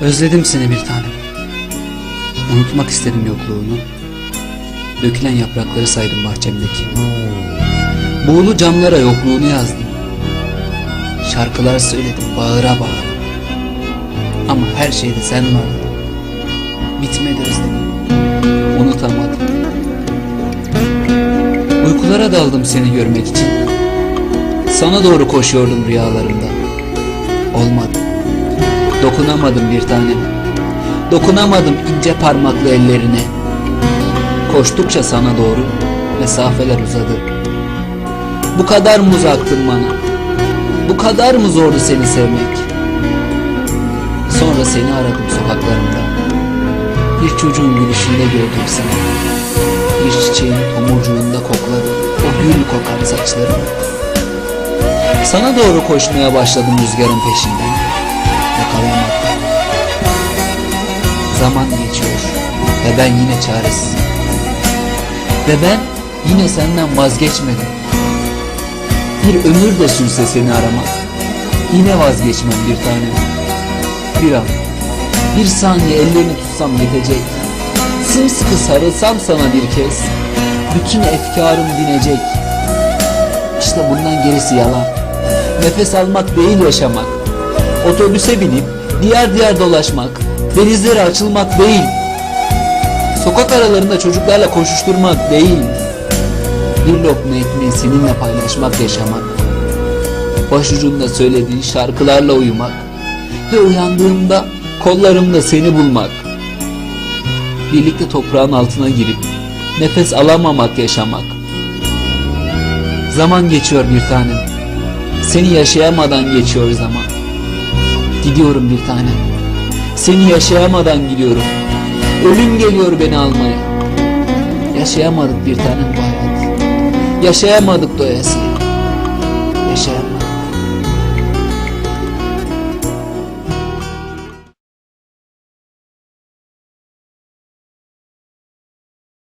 Özledim seni bir tanem. Unutmak istedim yokluğunu. Dökülen yaprakları saydım bahçemdeki. Buğulu camlara yokluğunu yazdım. Şarkılar söyledim bağıra bağıra. Ama her şeyde sen vardın. Bitmedi özlemim. Unutamadım. Uykulara daldım seni görmek için. Sana doğru koşuyordum rüyalarımda. Olmadı. Dokunamadım bir tanem. Dokunamadım ince parmaklı ellerine. Koştukça sana doğru mesafeler uzadı. Bu kadar mı uzaktın bana? Bu kadar mı zordu seni sevmek? Sonra seni aradım sokaklarında. Bir çocuğun gülüşünde gördüm seni. Bir çiçeğin tomurcuğunda kokladım o gül kokan saçlarını. Sana doğru koşmaya başladım rüzgarın peşinden. Yakalayamadım. Zaman geçiyor ve ben yine çaresizim. Ve ben yine senden vazgeçmedim. Bir ömür de sürse seni aramak. Yine vazgeçmem bir tanem. Bir an, bir saniye ellerini tutsam yetecek. Sımsıkı sarılsam sana bir kez. Bütün efkarım dinecek. İşte bundan gerisi yalan. Nefes almak değil yaşamak. Otobüse binip diğer diğer dolaşmak. Denizlere açılmak değil. Sokak aralarında çocuklarla koşuşturmak değil. Bir lokma ekmeği seninle paylaşmak yaşamak. Başucunda söylediğin şarkılarla uyumak. Ve uyandığımda kollarımda seni bulmak. Birlikte toprağın altına girip nefes alamamak yaşamak. Zaman geçiyor bir tanem. Seni yaşayamadan geçiyor zaman. Gidiyorum bir tanem. Seni yaşayamadan gidiyorum. Ölüm geliyor beni almaya. Yaşayamadık bir tanem bu hayat. Yaşayamadık doyasıya. Yaşayamadık.